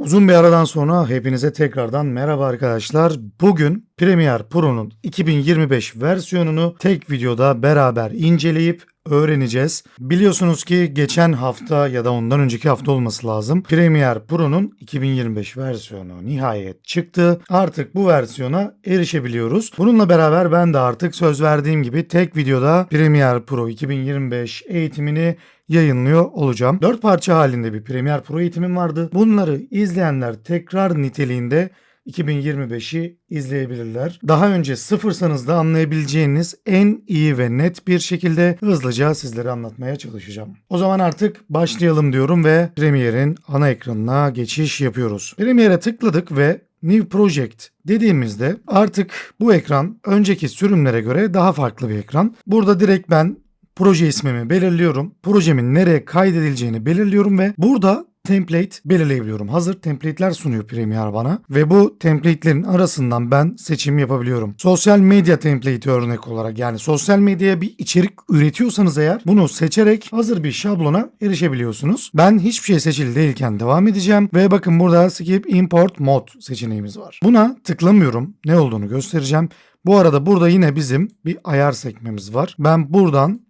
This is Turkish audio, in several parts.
Uzun bir aradan sonra hepinize tekrardan merhaba arkadaşlar. Bugün Premiere Pro'nun 2025 versiyonunu tek videoda beraber inceleyip öğreneceğiz. Biliyorsunuz ki geçen hafta ya da ondan önceki hafta olması lazım. Premiere Pro'nun 2025 versiyonu nihayet çıktı. Artık bu versiyona erişebiliyoruz. Bununla beraber ben de artık söz verdiğim gibi tek videoda Premiere Pro 2025 eğitimini yayınlıyor olacağım. 4 parça halinde bir Premiere Pro eğitimim vardı. Bunları izleyenler tekrar niteliğinde 2025'i izleyebilirler. Daha önce sıfırsanız da anlayabileceğiniz en iyi ve net bir şekilde hızlıca sizlere anlatmaya çalışacağım. O zaman artık başlayalım diyorum ve Premiere'in ana ekranına geçiş yapıyoruz. Premiere'e tıkladık ve New Project dediğimizde artık bu ekran önceki sürümlere göre daha farklı bir ekran. Burada direkt ben proje ismimi belirliyorum. Projemin nereye kaydedileceğini belirliyorum ve burada template belirleyebiliyorum. Hazır template'ler sunuyor Premiere bana ve bu template'lerin arasından ben seçim yapabiliyorum. Sosyal medya template örnek olarak yani sosyal medyaya bir içerik üretiyorsanız eğer bunu seçerek hazır bir şablona erişebiliyorsunuz. Ben hiçbir şey seçili değilken devam edeceğim ve bakın burada skip import mod seçeneğimiz var. Buna tıklamıyorum. Ne olduğunu göstereceğim. Bu arada burada yine bizim bir ayar sekmemiz var. Ben buradan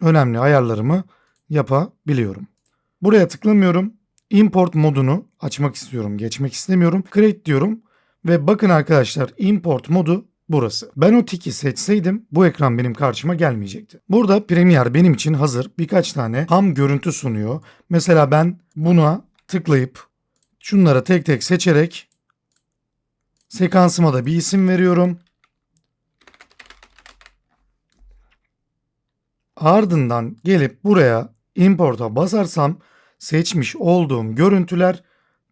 önemli ayarlarımı yapabiliyorum. Buraya tıklamıyorum. Import modunu açmak istiyorum. Geçmek istemiyorum. Create diyorum. Ve bakın arkadaşlar import modu burası. Ben o tiki seçseydim bu ekran benim karşıma gelmeyecekti. Burada Premiere benim için hazır birkaç tane ham görüntü sunuyor. Mesela ben buna tıklayıp şunları tek tek seçerek sekansıma da bir isim veriyorum. Ardından gelip buraya import'a basarsam seçmiş olduğum görüntüler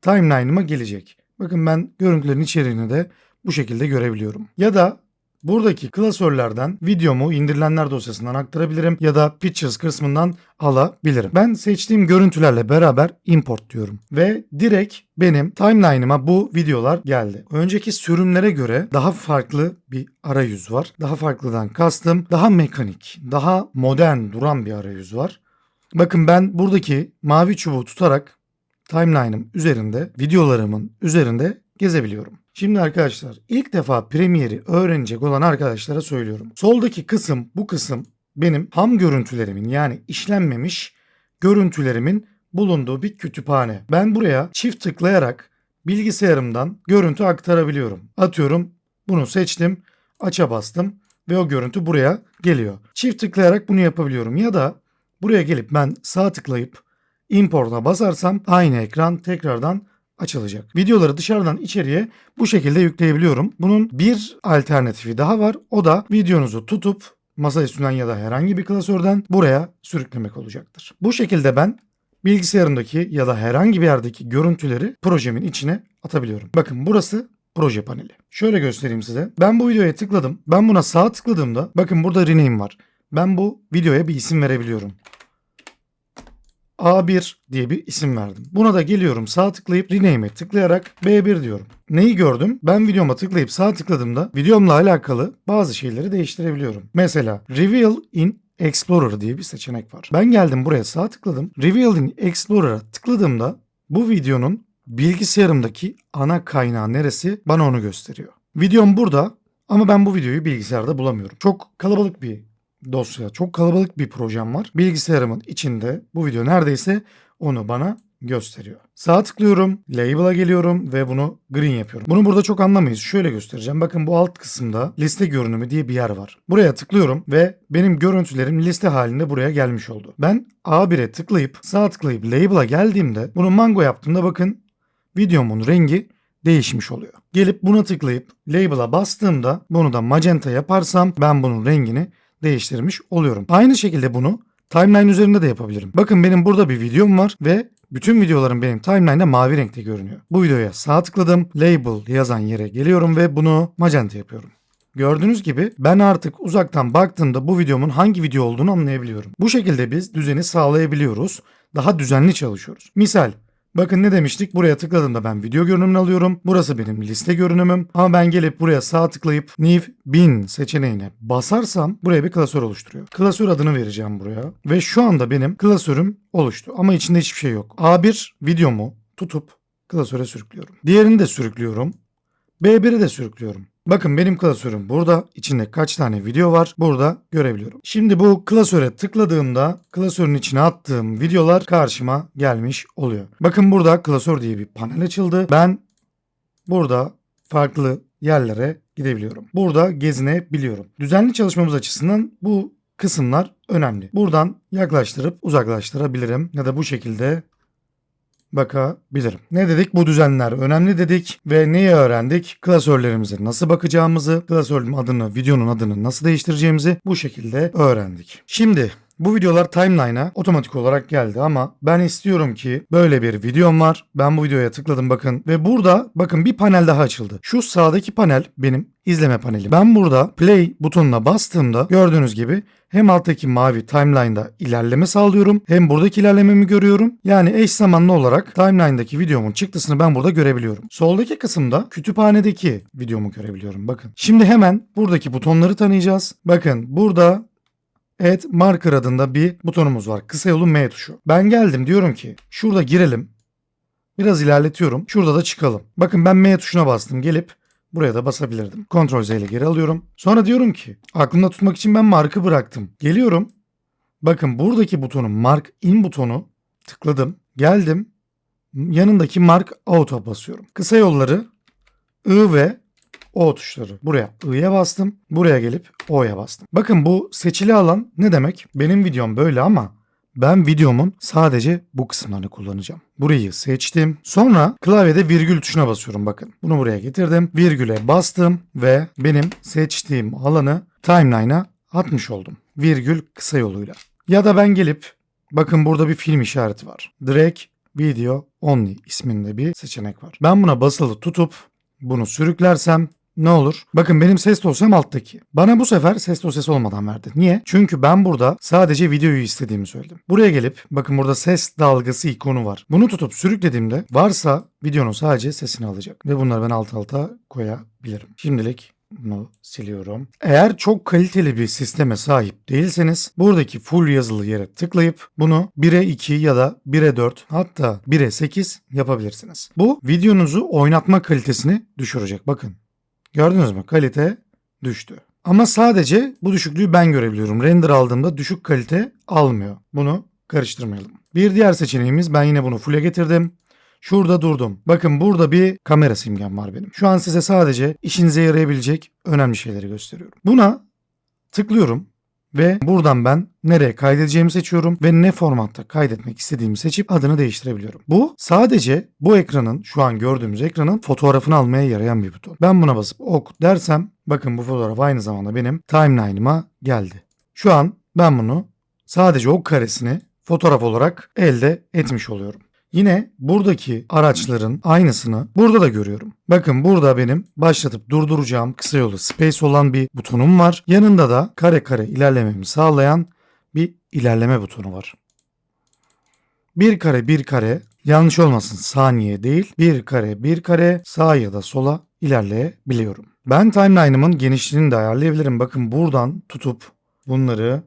timeline'ıma gelecek. Bakın ben görüntülerin içeriğini de bu şekilde görebiliyorum. Ya da buradaki klasörlerden videomu indirilenler dosyasından aktarabilirim ya da pictures kısmından alabilirim. Ben seçtiğim görüntülerle beraber import diyorum ve direkt benim timeline'ıma bu videolar geldi. Önceki sürümlere göre daha farklı bir arayüz var. Daha farklıdan kastım daha mekanik, daha modern duran bir arayüz var. Bakın ben buradaki mavi çubuğu tutarak timeline'ım üzerinde, videolarımın üzerinde gezebiliyorum. Şimdi arkadaşlar ilk defa Premiere'i öğrenecek olan arkadaşlara söylüyorum. Soldaki kısım bu kısım benim ham görüntülerimin yani işlenmemiş görüntülerimin bulunduğu bir kütüphane. Ben buraya çift tıklayarak bilgisayarımdan görüntü aktarabiliyorum. Atıyorum bunu seçtim, aça bastım ve o görüntü buraya geliyor. Çift tıklayarak bunu yapabiliyorum ya da buraya gelip ben sağ tıklayıp import'a basarsam aynı ekran tekrardan açılacak. Videoları dışarıdan içeriye bu şekilde yükleyebiliyorum. Bunun bir alternatifi daha var. O da videonuzu tutup masa üstünden ya da herhangi bir klasörden buraya sürüklemek olacaktır. Bu şekilde ben bilgisayarımdaki ya da herhangi bir yerdeki görüntüleri projemin içine atabiliyorum. Bakın burası proje paneli. Şöyle göstereyim size. Ben bu videoya tıkladım. Ben buna sağ tıkladığımda bakın burada rename var. Ben bu videoya bir isim verebiliyorum. A1 diye bir isim verdim. Buna da geliyorum sağ tıklayıp rename'e tıklayarak B1 diyorum. Neyi gördüm? Ben videoma tıklayıp sağ tıkladığımda videomla alakalı bazı şeyleri değiştirebiliyorum. Mesela Reveal in Explorer diye bir seçenek var. Ben geldim buraya sağ tıkladım. Reveal in Explorer'a tıkladığımda bu videonun bilgisayarımdaki ana kaynağı neresi bana onu gösteriyor. Videom burada ama ben bu videoyu bilgisayarda bulamıyorum. Çok kalabalık bir dosya. Çok kalabalık bir projem var. Bilgisayarımın içinde bu video neredeyse onu bana gösteriyor. Sağ tıklıyorum, label'a geliyorum ve bunu green yapıyorum. Bunu burada çok anlamayız. Şöyle göstereceğim. Bakın bu alt kısımda liste görünümü diye bir yer var. Buraya tıklıyorum ve benim görüntülerim liste halinde buraya gelmiş oldu. Ben A1'e tıklayıp sağ tıklayıp label'a geldiğimde bunu mango yaptığımda bakın videomun rengi değişmiş oluyor. Gelip buna tıklayıp label'a bastığımda bunu da magenta yaparsam ben bunun rengini değiştirmiş oluyorum. Aynı şekilde bunu timeline üzerinde de yapabilirim. Bakın benim burada bir videom var ve bütün videolarım benim timeline'da mavi renkte görünüyor. Bu videoya sağ tıkladım. Label yazan yere geliyorum ve bunu magenta yapıyorum. Gördüğünüz gibi ben artık uzaktan baktığımda bu videomun hangi video olduğunu anlayabiliyorum. Bu şekilde biz düzeni sağlayabiliyoruz. Daha düzenli çalışıyoruz. Misal Bakın ne demiştik? Buraya tıkladığımda ben video görünümünü alıyorum. Burası benim liste görünümüm. Ama ben gelip buraya sağ tıklayıp New Bin seçeneğine basarsam buraya bir klasör oluşturuyor. Klasör adını vereceğim buraya. Ve şu anda benim klasörüm oluştu. Ama içinde hiçbir şey yok. A1 videomu tutup klasöre sürüklüyorum. Diğerini de sürüklüyorum. B1'i de sürüklüyorum. Bakın benim klasörüm burada. İçinde kaç tane video var burada görebiliyorum. Şimdi bu klasöre tıkladığımda klasörün içine attığım videolar karşıma gelmiş oluyor. Bakın burada klasör diye bir panel açıldı. Ben burada farklı yerlere gidebiliyorum. Burada gezinebiliyorum. Düzenli çalışmamız açısından bu kısımlar önemli. Buradan yaklaştırıp uzaklaştırabilirim ya da bu şekilde bakabilirim. Ne dedik? Bu düzenler önemli dedik ve neyi öğrendik? Klasörlerimize nasıl bakacağımızı, klasörün adını, videonun adını nasıl değiştireceğimizi bu şekilde öğrendik. Şimdi bu videolar timeline'a otomatik olarak geldi ama ben istiyorum ki böyle bir videom var. Ben bu videoya tıkladım bakın ve burada bakın bir panel daha açıldı. Şu sağdaki panel benim izleme panelim. Ben burada play butonuna bastığımda gördüğünüz gibi hem alttaki mavi timeline'da ilerleme sağlıyorum hem buradaki ilerlememi görüyorum. Yani eş zamanlı olarak timeline'daki videomun çıktısını ben burada görebiliyorum. Soldaki kısımda kütüphanedeki videomu görebiliyorum bakın. Şimdi hemen buradaki butonları tanıyacağız. Bakın burada Add Marker adında bir butonumuz var. Kısa yolu M tuşu. Ben geldim diyorum ki şurada girelim. Biraz ilerletiyorum. Şurada da çıkalım. Bakın ben M tuşuna bastım. Gelip buraya da basabilirdim. Ctrl Z ile geri alıyorum. Sonra diyorum ki aklımda tutmak için ben markı bıraktım. Geliyorum. Bakın buradaki butonun Mark In butonu tıkladım. Geldim. Yanındaki Mark Out'a basıyorum. Kısa yolları I ve o tuşları. Buraya I'ye bastım. Buraya gelip O'ya bastım. Bakın bu seçili alan ne demek? Benim videom böyle ama ben videomun sadece bu kısımlarını kullanacağım. Burayı seçtim. Sonra klavyede virgül tuşuna basıyorum bakın. Bunu buraya getirdim. Virgüle bastım ve benim seçtiğim alanı timeline'a atmış oldum. Virgül kısa yoluyla. Ya da ben gelip bakın burada bir film işareti var. Drag Video Only isminde bir seçenek var. Ben buna basılı tutup bunu sürüklersem ne olur? Bakın benim ses dosyam alttaki. Bana bu sefer ses dosyası olmadan verdi. Niye? Çünkü ben burada sadece videoyu istediğimi söyledim. Buraya gelip bakın burada ses dalgası ikonu var. Bunu tutup sürüklediğimde varsa videonun sadece sesini alacak. Ve bunları ben alt alta koyabilirim. Şimdilik bunu siliyorum. Eğer çok kaliteli bir sisteme sahip değilseniz buradaki full yazılı yere tıklayıp bunu 1'e 2 ya da 1'e 4 hatta 1'e 8 yapabilirsiniz. Bu videonuzu oynatma kalitesini düşürecek. Bakın Gördünüz mü? Kalite düştü. Ama sadece bu düşüklüğü ben görebiliyorum. Render aldığımda düşük kalite almıyor. Bunu karıştırmayalım. Bir diğer seçeneğimiz ben yine bunu full'e getirdim. Şurada durdum. Bakın burada bir kamera simgem var benim. Şu an size sadece işinize yarayabilecek önemli şeyleri gösteriyorum. Buna tıklıyorum. Ve buradan ben nereye kaydedeceğimi seçiyorum ve ne formatta kaydetmek istediğimi seçip adını değiştirebiliyorum. Bu sadece bu ekranın şu an gördüğümüz ekranın fotoğrafını almaya yarayan bir buton. Ben buna basıp ok dersem bakın bu fotoğraf aynı zamanda benim timeline'ıma geldi. Şu an ben bunu sadece ok karesini fotoğraf olarak elde etmiş oluyorum. Yine buradaki araçların aynısını burada da görüyorum. Bakın burada benim başlatıp durduracağım kısa yolu space olan bir butonum var. Yanında da kare kare ilerlememi sağlayan bir ilerleme butonu var. Bir kare bir kare yanlış olmasın saniye değil bir kare bir kare sağa ya da sola ilerleyebiliyorum. Ben timeline'ımın genişliğini de ayarlayabilirim. Bakın buradan tutup bunları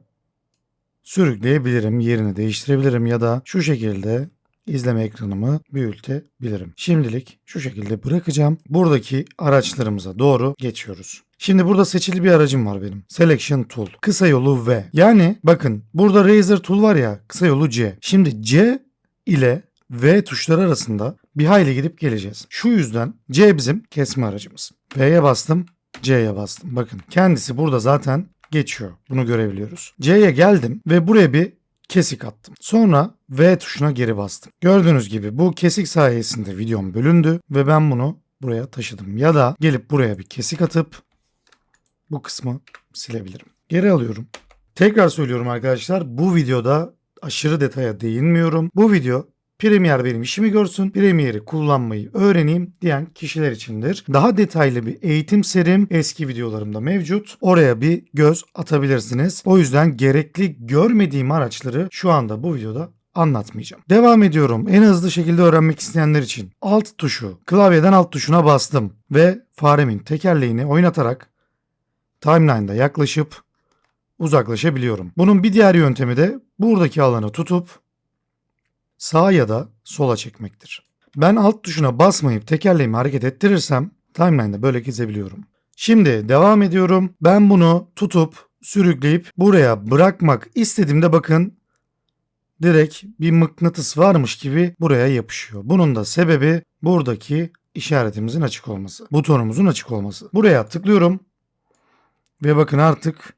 sürükleyebilirim. Yerini değiştirebilirim ya da şu şekilde izleme ekranımı büyütebilirim. Şimdilik şu şekilde bırakacağım. Buradaki araçlarımıza doğru geçiyoruz. Şimdi burada seçili bir aracım var benim. Selection Tool. Kısa yolu V. Yani bakın burada Razer Tool var ya kısa yolu C. Şimdi C ile V tuşları arasında bir hayli gidip geleceğiz. Şu yüzden C bizim kesme aracımız. V'ye bastım, C'ye bastım. Bakın kendisi burada zaten geçiyor. Bunu görebiliyoruz. C'ye geldim ve buraya bir kesik attım. Sonra V tuşuna geri bastım. Gördüğünüz gibi bu kesik sayesinde videom bölündü ve ben bunu buraya taşıdım. Ya da gelip buraya bir kesik atıp bu kısmı silebilirim. Geri alıyorum. Tekrar söylüyorum arkadaşlar bu videoda aşırı detaya değinmiyorum. Bu video Premiere benim işimi görsün, Premiere'i kullanmayı öğreneyim diyen kişiler içindir. Daha detaylı bir eğitim serim eski videolarımda mevcut. Oraya bir göz atabilirsiniz. O yüzden gerekli görmediğim araçları şu anda bu videoda anlatmayacağım. Devam ediyorum. En hızlı şekilde öğrenmek isteyenler için alt tuşu, klavyeden alt tuşuna bastım ve faremin tekerleğini oynatarak timeline'da yaklaşıp uzaklaşabiliyorum. Bunun bir diğer yöntemi de buradaki alanı tutup sağa ya da sola çekmektir. ben alt tuşuna basmayıp tekerleğimi hareket ettirirsem timeline'da böyle gezebiliyorum. Şimdi devam ediyorum. Ben bunu tutup sürükleyip buraya bırakmak istediğimde bakın direkt bir mıknatıs varmış gibi buraya yapışıyor. Bunun da sebebi buradaki işaretimizin açık olması. Butonumuzun açık olması. Buraya tıklıyorum ve bakın artık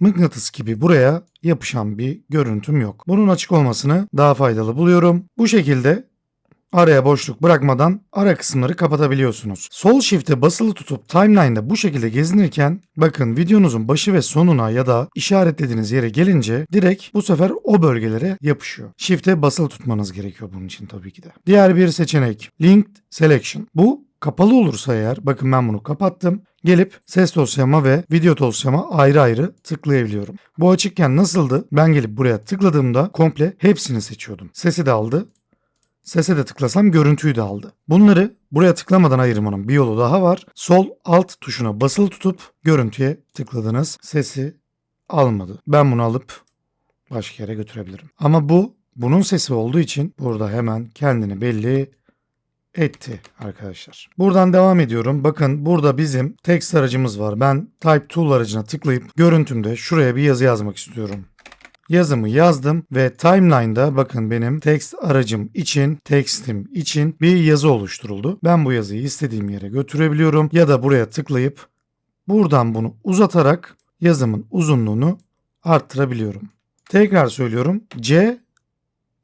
mıknatıs gibi buraya yapışan bir görüntüm yok. Bunun açık olmasını daha faydalı buluyorum. Bu şekilde araya boşluk bırakmadan ara kısımları kapatabiliyorsunuz. Sol shift'e basılı tutup timeline'da bu şekilde gezinirken bakın videonuzun başı ve sonuna ya da işaretlediğiniz yere gelince direkt bu sefer o bölgelere yapışıyor. Shift'e basılı tutmanız gerekiyor bunun için tabii ki de. Diğer bir seçenek Linked Selection. Bu kapalı olursa eğer bakın ben bunu kapattım. Gelip ses dosyama ve video dosyama ayrı ayrı tıklayabiliyorum. Bu açıkken nasıldı? Ben gelip buraya tıkladığımda komple hepsini seçiyordum. Sesi de aldı. Sese de tıklasam görüntüyü de aldı. Bunları buraya tıklamadan ayırmanın bir yolu daha var. Sol alt tuşuna basılı tutup görüntüye tıkladınız. Sesi almadı. Ben bunu alıp başka yere götürebilirim. Ama bu bunun sesi olduğu için burada hemen kendini belli etti arkadaşlar. Buradan devam ediyorum. Bakın burada bizim text aracımız var. Ben Type Tool aracına tıklayıp görüntümde şuraya bir yazı yazmak istiyorum. Yazımı yazdım ve timeline'da bakın benim text aracım için, textim için bir yazı oluşturuldu. Ben bu yazıyı istediğim yere götürebiliyorum ya da buraya tıklayıp buradan bunu uzatarak yazımın uzunluğunu arttırabiliyorum. Tekrar söylüyorum. C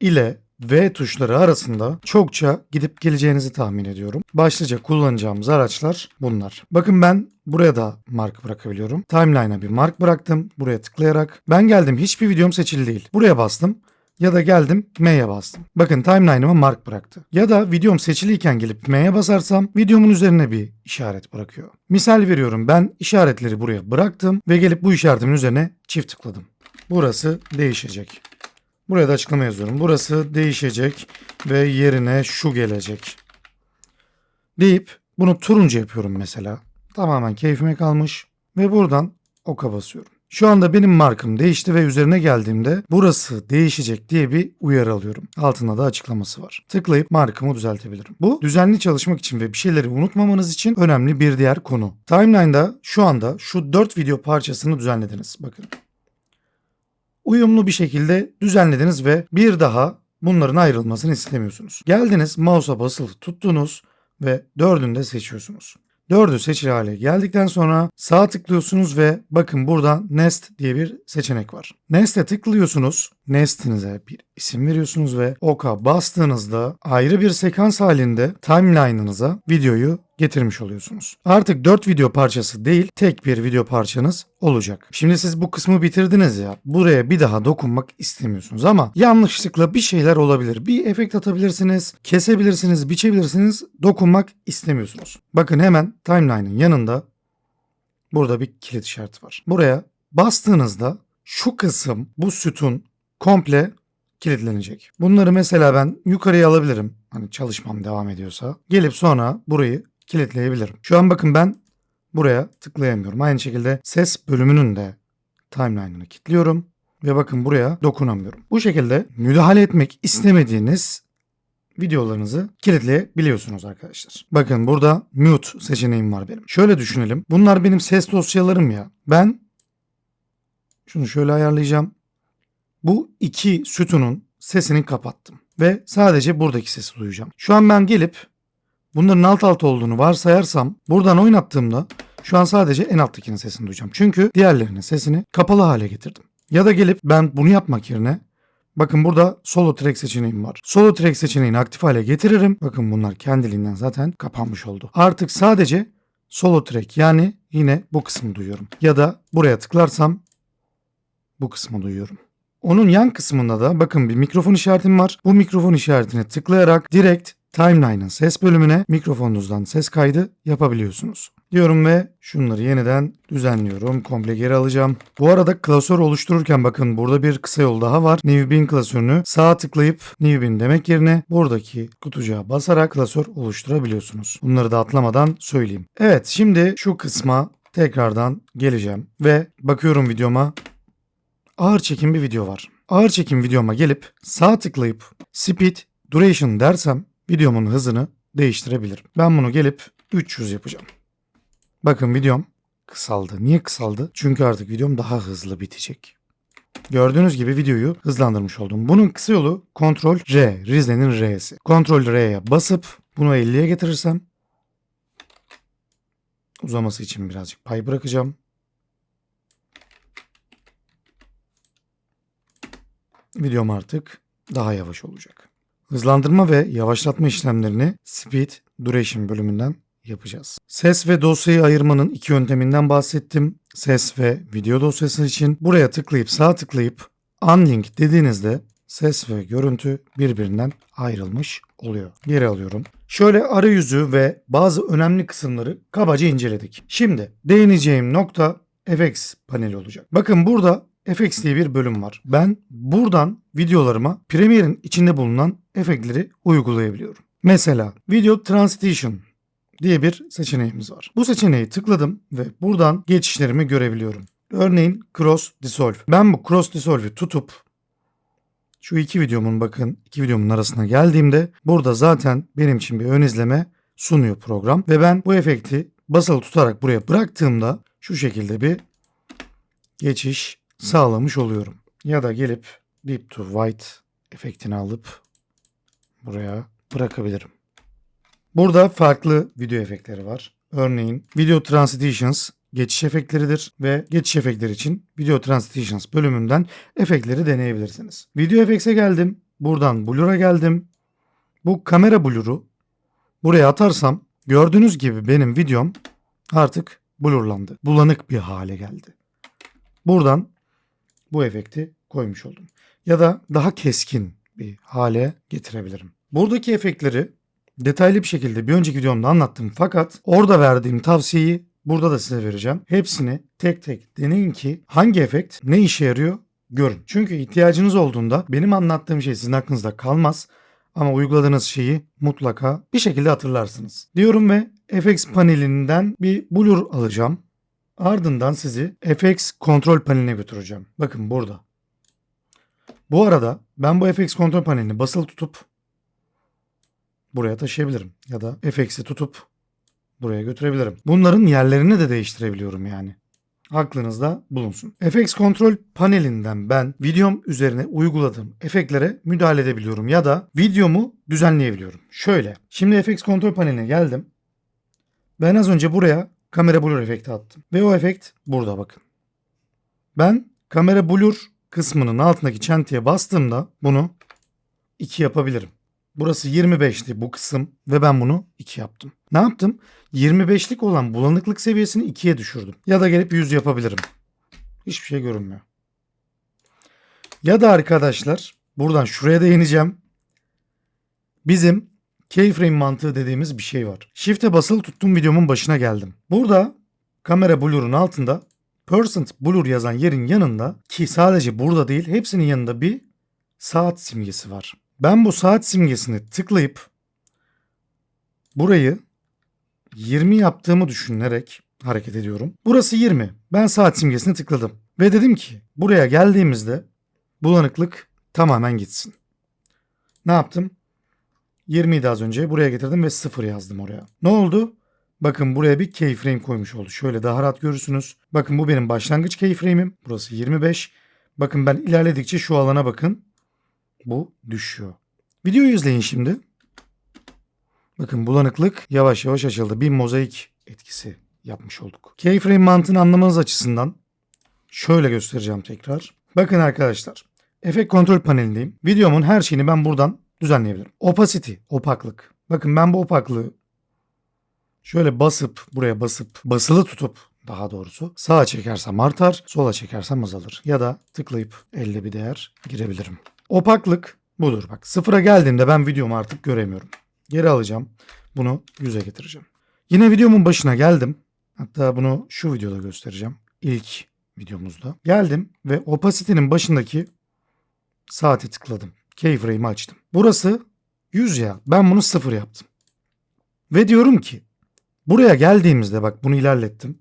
ile V tuşları arasında çokça gidip geleceğinizi tahmin ediyorum. Başlıca kullanacağımız araçlar bunlar. Bakın ben buraya da mark bırakabiliyorum. Timeline'a bir mark bıraktım buraya tıklayarak. Ben geldim hiçbir videom seçili değil. Buraya bastım ya da geldim M'ye bastım. Bakın timeline'ıma mark bıraktı. Ya da videom seçiliyken gelip M'ye basarsam videomun üzerine bir işaret bırakıyor. Misal veriyorum ben işaretleri buraya bıraktım ve gelip bu işaretimin üzerine çift tıkladım. Burası değişecek. Buraya da açıklama yazıyorum. Burası değişecek ve yerine şu gelecek. Deyip bunu turuncu yapıyorum mesela. Tamamen keyfime kalmış ve buradan oka basıyorum. Şu anda benim markım değişti ve üzerine geldiğimde burası değişecek diye bir uyarı alıyorum. Altında da açıklaması var. Tıklayıp markamı düzeltebilirim. Bu düzenli çalışmak için ve bir şeyleri unutmamanız için önemli bir diğer konu. Timeline'da şu anda şu 4 video parçasını düzenlediniz. Bakın uyumlu bir şekilde düzenlediniz ve bir daha bunların ayrılmasını istemiyorsunuz. Geldiniz mouse'a basılı tuttunuz ve dördünü de seçiyorsunuz. Dördü seçili hale geldikten sonra sağ tıklıyorsunuz ve bakın burada Nest diye bir seçenek var. Nest'e tıklıyorsunuz. Nest'inize bir isim veriyorsunuz ve oka bastığınızda ayrı bir sekans halinde timeline'ınıza videoyu getirmiş oluyorsunuz. Artık 4 video parçası değil tek bir video parçanız olacak. Şimdi siz bu kısmı bitirdiniz ya buraya bir daha dokunmak istemiyorsunuz ama yanlışlıkla bir şeyler olabilir. Bir efekt atabilirsiniz, kesebilirsiniz, biçebilirsiniz dokunmak istemiyorsunuz. Bakın hemen timeline'ın yanında burada bir kilit işareti var. Buraya bastığınızda şu kısım bu sütun komple kilitlenecek. Bunları mesela ben yukarıya alabilirim. Hani çalışmam devam ediyorsa. Gelip sonra burayı kilitleyebilirim. Şu an bakın ben buraya tıklayamıyorum. Aynı şekilde ses bölümünün de timeline'ını kilitliyorum ve bakın buraya dokunamıyorum. Bu şekilde müdahale etmek istemediğiniz videolarınızı kilitleyebiliyorsunuz arkadaşlar. Bakın burada mute seçeneğim var benim. Şöyle düşünelim. Bunlar benim ses dosyalarım ya. Ben şunu şöyle ayarlayacağım. Bu iki sütunun sesini kapattım. Ve sadece buradaki sesi duyacağım. Şu an ben gelip bunların alt alta olduğunu varsayarsam buradan oynattığımda şu an sadece en alttakinin sesini duyacağım. Çünkü diğerlerinin sesini kapalı hale getirdim. Ya da gelip ben bunu yapmak yerine bakın burada solo track seçeneğim var. Solo track seçeneğini aktif hale getiririm. Bakın bunlar kendiliğinden zaten kapanmış oldu. Artık sadece solo track yani yine bu kısmı duyuyorum. Ya da buraya tıklarsam bu kısmı duyuyorum. Onun yan kısmında da bakın bir mikrofon işaretim var. Bu mikrofon işaretine tıklayarak direkt timeline'ın ses bölümüne mikrofonunuzdan ses kaydı yapabiliyorsunuz. Diyorum ve şunları yeniden düzenliyorum. Komple geri alacağım. Bu arada klasör oluştururken bakın burada bir kısa yol daha var. Newbin klasörünü sağa tıklayıp Newbin demek yerine buradaki kutucuğa basarak klasör oluşturabiliyorsunuz. Bunları da atlamadan söyleyeyim. Evet şimdi şu kısma tekrardan geleceğim ve bakıyorum videoma ağır çekim bir video var. Ağır çekim videoma gelip sağ tıklayıp speed duration dersem videomun hızını değiştirebilirim. Ben bunu gelip 300 yapacağım. Bakın videom kısaldı. Niye kısaldı? Çünkü artık videom daha hızlı bitecek. Gördüğünüz gibi videoyu hızlandırmış oldum. Bunun kısa yolu Ctrl R, Rize'nin R'si. Ctrl R'ye basıp bunu 50'ye getirirsem uzaması için birazcık pay bırakacağım. Videom artık daha yavaş olacak. Hızlandırma ve yavaşlatma işlemlerini Speed Duration bölümünden yapacağız. Ses ve dosyayı ayırmanın iki yönteminden bahsettim. Ses ve video dosyası için buraya tıklayıp sağ tıklayıp Unlink dediğinizde ses ve görüntü birbirinden ayrılmış oluyor. Geri alıyorum. Şöyle arayüzü ve bazı önemli kısımları kabaca inceledik. Şimdi değineceğim nokta FX paneli olacak. Bakın burada FX diye bir bölüm var. Ben buradan videolarıma Premiere'in içinde bulunan efektleri uygulayabiliyorum. Mesela Video Transition diye bir seçeneğimiz var. Bu seçeneği tıkladım ve buradan geçişlerimi görebiliyorum. Örneğin Cross Dissolve. Ben bu Cross Dissolve'i tutup şu iki videomun bakın iki videomun arasına geldiğimde burada zaten benim için bir ön izleme sunuyor program ve ben bu efekti basılı tutarak buraya bıraktığımda şu şekilde bir geçiş sağlamış oluyorum. Ya da gelip Deep to White efektini alıp buraya bırakabilirim. Burada farklı video efektleri var. Örneğin Video Transitions geçiş efektleridir ve geçiş efektleri için Video Transitions bölümünden efektleri deneyebilirsiniz. Video Effects'e geldim. Buradan Blur'a geldim. Bu kamera blur'u buraya atarsam gördüğünüz gibi benim videom artık blurlandı. Bulanık bir hale geldi. Buradan bu efekti koymuş oldum. Ya da daha keskin bir hale getirebilirim. Buradaki efektleri detaylı bir şekilde bir önceki videomda anlattım fakat orada verdiğim tavsiyeyi burada da size vereceğim. Hepsini tek tek deneyin ki hangi efekt ne işe yarıyor görün. Çünkü ihtiyacınız olduğunda benim anlattığım şey sizin aklınızda kalmaz ama uyguladığınız şeyi mutlaka bir şekilde hatırlarsınız. Diyorum ve FX panelinden bir blur alacağım. Ardından sizi FX kontrol paneline götüreceğim. Bakın burada. Bu arada ben bu FX kontrol panelini basılı tutup buraya taşıyabilirim. Ya da FX'i tutup buraya götürebilirim. Bunların yerlerini de değiştirebiliyorum yani. Aklınızda bulunsun. FX kontrol panelinden ben videom üzerine uyguladığım efektlere müdahale edebiliyorum ya da videomu düzenleyebiliyorum. Şöyle. Şimdi FX kontrol paneline geldim. Ben az önce buraya kamera blur efekti attım. Ve o efekt burada bakın. Ben kamera blur kısmının altındaki çentiye bastığımda bunu 2 yapabilirim. Burası 25'ti bu kısım ve ben bunu 2 yaptım. Ne yaptım? 25'lik olan bulanıklık seviyesini 2'ye düşürdüm. Ya da gelip 100 yapabilirim. Hiçbir şey görünmüyor. Ya da arkadaşlar buradan şuraya değineceğim. Bizim keyframe mantığı dediğimiz bir şey var. Shift'e basılı tuttuğum videomun başına geldim. Burada kamera blur'un altında percent blur yazan yerin yanında ki sadece burada değil hepsinin yanında bir saat simgesi var. Ben bu saat simgesini tıklayıp burayı 20 yaptığımı düşünerek hareket ediyorum. Burası 20. Ben saat simgesini tıkladım. Ve dedim ki buraya geldiğimizde bulanıklık tamamen gitsin. Ne yaptım? 20'ydi az önce. Buraya getirdim ve 0 yazdım oraya. Ne oldu? Bakın buraya bir keyframe koymuş oldu. Şöyle daha rahat görürsünüz. Bakın bu benim başlangıç keyframe'im. Burası 25. Bakın ben ilerledikçe şu alana bakın. Bu düşüyor. Videoyu izleyin şimdi. Bakın bulanıklık yavaş yavaş açıldı. Bir mozaik etkisi yapmış olduk. Keyframe mantığını anlamanız açısından şöyle göstereceğim tekrar. Bakın arkadaşlar. Efekt kontrol panelindeyim. Videomun her şeyini ben buradan düzenleyebilirim. Opacity, opaklık. Bakın ben bu opaklığı şöyle basıp buraya basıp basılı tutup daha doğrusu sağa çekersem artar, sola çekersem azalır. Ya da tıklayıp elle bir değer girebilirim. Opaklık budur. Bak sıfıra geldiğimde ben videomu artık göremiyorum. Geri alacağım. Bunu 100'e getireceğim. Yine videomun başına geldim. Hatta bunu şu videoda göstereceğim. İlk videomuzda. Geldim ve opacity'nin başındaki saate tıkladım. Keyframe'i açtım. Burası 100 ya. Ben bunu 0 yaptım. Ve diyorum ki buraya geldiğimizde bak bunu ilerlettim.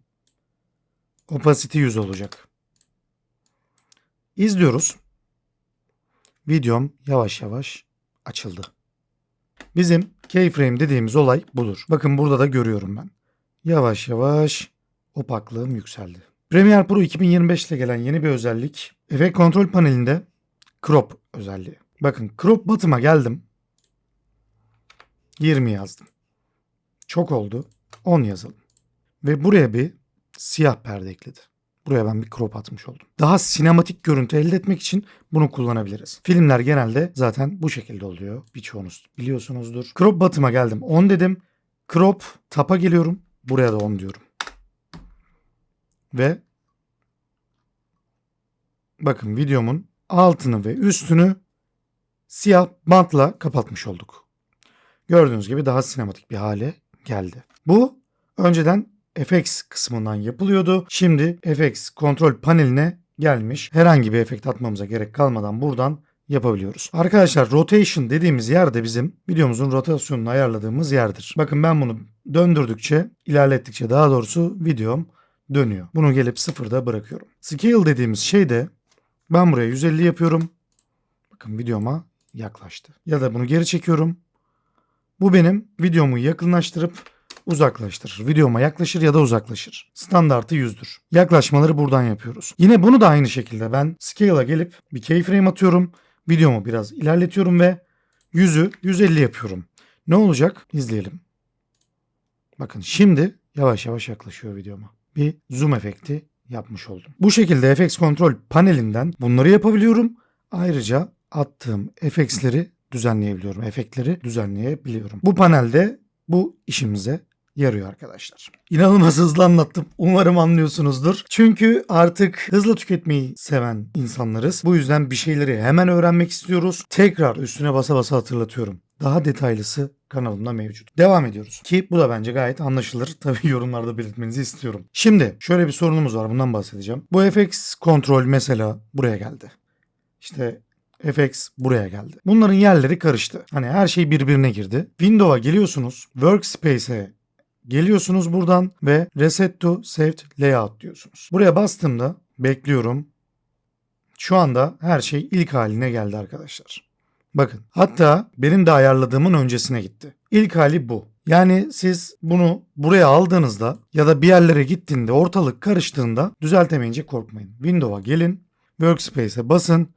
Opacity 100 olacak. İzliyoruz. Videom yavaş yavaş açıldı. Bizim keyframe dediğimiz olay budur. Bakın burada da görüyorum ben. Yavaş yavaş opaklığım yükseldi. Premiere Pro 2025 ile gelen yeni bir özellik. Efekt kontrol panelinde crop özelliği. Bakın crop bottom'a geldim. 20 yazdım. Çok oldu. 10 yazalım. Ve buraya bir siyah perde ekledi. Buraya ben bir crop atmış oldum. Daha sinematik görüntü elde etmek için bunu kullanabiliriz. Filmler genelde zaten bu şekilde oluyor. Birçoğunuz biliyorsunuzdur. Crop bottom'a geldim. 10 dedim. Crop tapa geliyorum. Buraya da 10 diyorum. Ve bakın videomun altını ve üstünü siyah bantla kapatmış olduk. Gördüğünüz gibi daha sinematik bir hale geldi. Bu önceden FX kısmından yapılıyordu. Şimdi FX kontrol paneline gelmiş. Herhangi bir efekt atmamıza gerek kalmadan buradan yapabiliyoruz. Arkadaşlar rotation dediğimiz yerde bizim videomuzun rotasyonunu ayarladığımız yerdir. Bakın ben bunu döndürdükçe, ilerlettikçe daha doğrusu videom dönüyor. Bunu gelip sıfırda bırakıyorum. Scale dediğimiz şey de ben buraya 150 yapıyorum. Bakın videoma yaklaştı. Ya da bunu geri çekiyorum. Bu benim videomu yakınlaştırıp uzaklaştırır. Videoma yaklaşır ya da uzaklaşır. Standartı 100'dür. Yaklaşmaları buradan yapıyoruz. Yine bunu da aynı şekilde ben scale'a gelip bir keyframe atıyorum. Videomu biraz ilerletiyorum ve 100'ü 150 yapıyorum. Ne olacak? İzleyelim. Bakın şimdi yavaş yavaş yaklaşıyor videoma. Bir zoom efekti yapmış oldum. Bu şekilde FX kontrol panelinden bunları yapabiliyorum. Ayrıca attığım FX'leri düzenleyebiliyorum. Efektleri düzenleyebiliyorum. Bu panelde bu işimize yarıyor arkadaşlar. İnanılmaz hızlı anlattım. Umarım anlıyorsunuzdur. Çünkü artık hızlı tüketmeyi seven insanlarız. Bu yüzden bir şeyleri hemen öğrenmek istiyoruz. Tekrar üstüne basa basa hatırlatıyorum. Daha detaylısı kanalımda mevcut. Devam ediyoruz. Ki bu da bence gayet anlaşılır. Tabii yorumlarda belirtmenizi istiyorum. Şimdi şöyle bir sorunumuz var. Bundan bahsedeceğim. Bu FX kontrol mesela buraya geldi. İşte FX buraya geldi. Bunların yerleri karıştı. Hani her şey birbirine girdi. Windows'a geliyorsunuz. Workspace'e geliyorsunuz buradan ve Reset to Saved Layout diyorsunuz. Buraya bastığımda bekliyorum. Şu anda her şey ilk haline geldi arkadaşlar. Bakın hatta benim de ayarladığımın öncesine gitti. İlk hali bu. Yani siz bunu buraya aldığınızda ya da bir yerlere gittiğinde ortalık karıştığında düzeltemeyince korkmayın. Windows'a gelin, Workspace'e basın,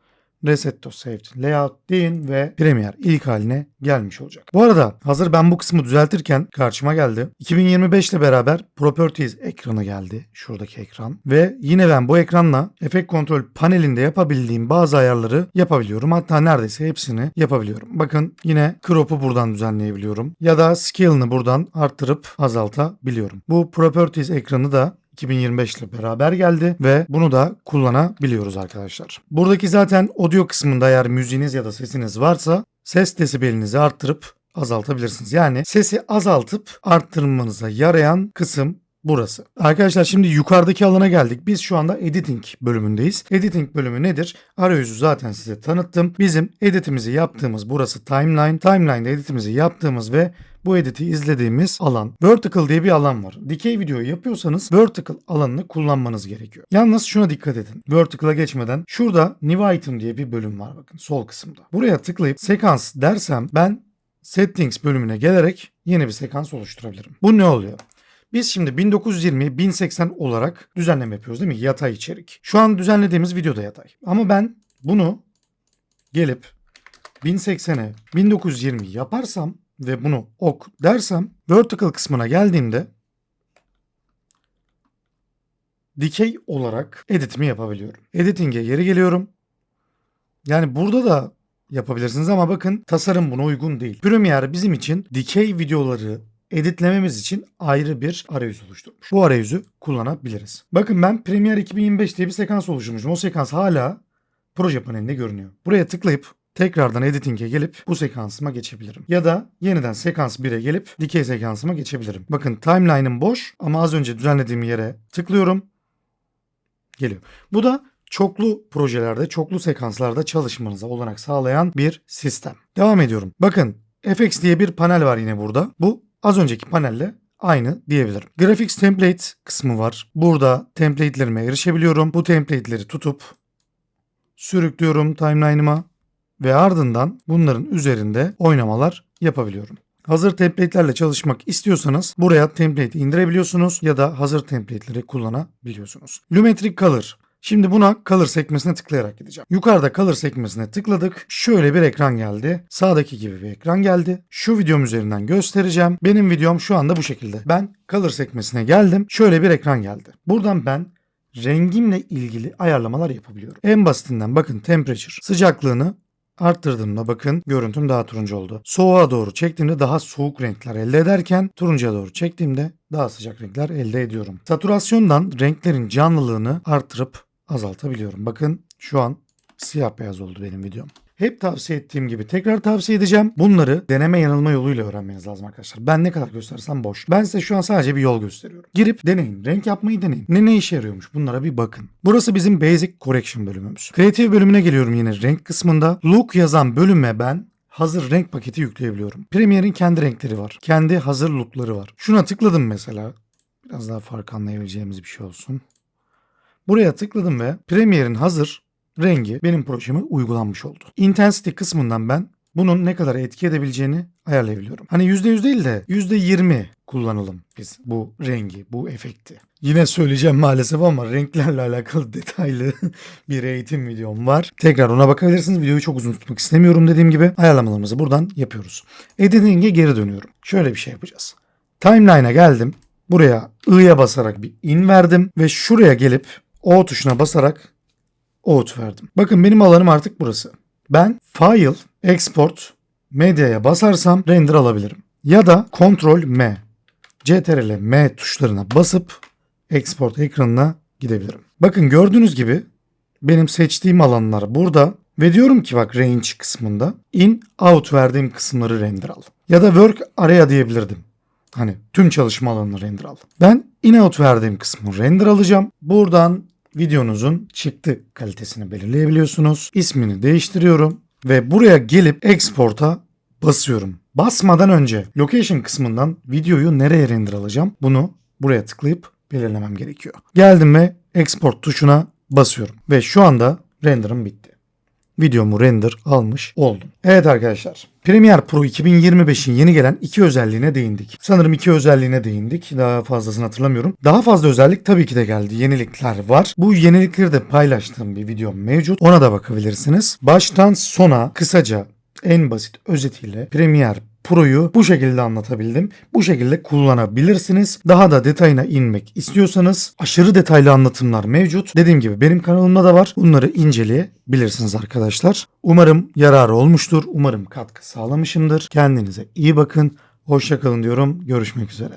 Reset to Saved Layout deyin ve Premiere ilk haline gelmiş olacak. Bu arada hazır ben bu kısmı düzeltirken karşıma geldi. 2025 ile beraber Properties ekranı geldi. Şuradaki ekran. Ve yine ben bu ekranla efekt kontrol panelinde yapabildiğim bazı ayarları yapabiliyorum. Hatta neredeyse hepsini yapabiliyorum. Bakın yine crop'u buradan düzenleyebiliyorum. Ya da scale'ını buradan arttırıp azaltabiliyorum. Bu Properties ekranı da 2025 ile beraber geldi ve bunu da kullanabiliyoruz arkadaşlar. Buradaki zaten audio kısmında eğer müziğiniz ya da sesiniz varsa ses desibelinizi arttırıp azaltabilirsiniz. Yani sesi azaltıp arttırmanıza yarayan kısım burası. Arkadaşlar şimdi yukarıdaki alana geldik. Biz şu anda editing bölümündeyiz. Editing bölümü nedir? Arayüzü zaten size tanıttım. Bizim editimizi yaptığımız burası timeline. Timeline'da editimizi yaptığımız ve bu editi izlediğimiz alan. Vertical diye bir alan var. Dikey videoyu yapıyorsanız vertical alanını kullanmanız gerekiyor. Yalnız şuna dikkat edin. Vertical'a geçmeden şurada new item diye bir bölüm var bakın sol kısımda. Buraya tıklayıp sekans dersem ben settings bölümüne gelerek yeni bir sekans oluşturabilirim. Bu ne oluyor? Biz şimdi 1920 1080 olarak düzenleme yapıyoruz değil mi? Yatay içerik. Şu an düzenlediğimiz videoda yatay. Ama ben bunu gelip 1080'e 1920 yaparsam ve bunu ok dersem vertical kısmına geldiğimde dikey olarak editimi yapabiliyorum. Editing'e geri geliyorum. Yani burada da yapabilirsiniz ama bakın tasarım buna uygun değil. Premiere bizim için dikey videoları editlememiz için ayrı bir arayüz oluşturmuş. Bu arayüzü kullanabiliriz. Bakın ben Premiere 2025 diye bir sekans oluşturmuşum. O sekans hala proje panelinde görünüyor. Buraya tıklayıp tekrardan editing'e gelip bu sekansıma geçebilirim. Ya da yeniden sekans 1'e gelip dikey sekansıma geçebilirim. Bakın timeline'ım boş ama az önce düzenlediğim yere tıklıyorum. Geliyor. Bu da çoklu projelerde, çoklu sekanslarda çalışmanıza olanak sağlayan bir sistem. Devam ediyorum. Bakın FX diye bir panel var yine burada. Bu az önceki panelle aynı diyebilirim. Graphics template kısmı var. Burada template'lerime erişebiliyorum. Bu template'leri tutup sürüklüyorum timeline'ıma. Ve ardından bunların üzerinde oynamalar yapabiliyorum. Hazır template'lerle çalışmak istiyorsanız buraya template indirebiliyorsunuz ya da hazır template'leri kullanabiliyorsunuz. Lumetric Color. Şimdi buna Color sekmesine tıklayarak gideceğim. Yukarıda Color sekmesine tıkladık. Şöyle bir ekran geldi. Sağdaki gibi bir ekran geldi. Şu videom üzerinden göstereceğim. Benim videom şu anda bu şekilde. Ben Color sekmesine geldim. Şöyle bir ekran geldi. Buradan ben rengimle ilgili ayarlamalar yapabiliyorum. En basitinden bakın temperature sıcaklığını arttırdığımda bakın görüntüm daha turuncu oldu. Soğuğa doğru çektiğimde daha soğuk renkler elde ederken turuncuya doğru çektiğimde daha sıcak renkler elde ediyorum. Satürasyondan renklerin canlılığını artırıp azaltabiliyorum. Bakın şu an siyah beyaz oldu benim videom. Hep tavsiye ettiğim gibi tekrar tavsiye edeceğim. Bunları deneme yanılma yoluyla öğrenmeniz lazım arkadaşlar. Ben ne kadar göstersem boş. Ben size şu an sadece bir yol gösteriyorum. Girip deneyin. Renk yapmayı deneyin. Ne ne işe yarıyormuş bunlara bir bakın. Burası bizim Basic Correction bölümümüz. Kreatif bölümüne geliyorum yine renk kısmında. Look yazan bölüme ben hazır renk paketi yükleyebiliyorum. Premiere'in kendi renkleri var. Kendi hazır lookları var. Şuna tıkladım mesela. Biraz daha fark anlayabileceğimiz bir şey olsun. Buraya tıkladım ve Premiere'in hazır rengi benim projeme uygulanmış oldu. Intensity kısmından ben bunun ne kadar etki edebileceğini ayarlayabiliyorum. Hani %100 değil de %20 kullanalım biz bu rengi, bu efekti. Yine söyleyeceğim maalesef ama renklerle alakalı detaylı bir eğitim videom var. Tekrar ona bakabilirsiniz. Videoyu çok uzun tutmak istemiyorum dediğim gibi. Ayarlamalarımızı buradan yapıyoruz. Editing'e geri dönüyorum. Şöyle bir şey yapacağız. Timeline'a geldim. Buraya I'ya basarak bir in verdim ve şuraya gelip O tuşuna basarak out verdim. Bakın benim alanım artık burası. Ben File, Export, Medya'ya basarsam render alabilirim. Ya da Ctrl M, Ctrl M tuşlarına basıp Export ekranına gidebilirim. Bakın gördüğünüz gibi benim seçtiğim alanlar burada ve diyorum ki bak range kısmında in out verdiğim kısımları render al. Ya da work area diyebilirdim. Hani tüm çalışma alanını render al. Ben in out verdiğim kısmı render alacağım. Buradan videonuzun çıktı kalitesini belirleyebiliyorsunuz. İsmini değiştiriyorum ve buraya gelip export'a basıyorum. Basmadan önce location kısmından videoyu nereye render alacağım bunu buraya tıklayıp belirlemem gerekiyor. Geldim ve export tuşuna basıyorum ve şu anda renderım bitti. Videomu render almış oldum. Evet arkadaşlar. Premiere Pro 2025'in yeni gelen iki özelliğine değindik. Sanırım iki özelliğine değindik. Daha fazlasını hatırlamıyorum. Daha fazla özellik tabii ki de geldi. Yenilikler var. Bu yenilikleri de paylaştığım bir video mevcut. Ona da bakabilirsiniz. Baştan sona kısaca en basit özetiyle Premiere Pro'yu bu şekilde anlatabildim. Bu şekilde kullanabilirsiniz. Daha da detayına inmek istiyorsanız aşırı detaylı anlatımlar mevcut. Dediğim gibi benim kanalımda da var. Bunları inceleyebilirsiniz arkadaşlar. Umarım yararı olmuştur. Umarım katkı sağlamışımdır. Kendinize iyi bakın. Hoşçakalın diyorum. Görüşmek üzere.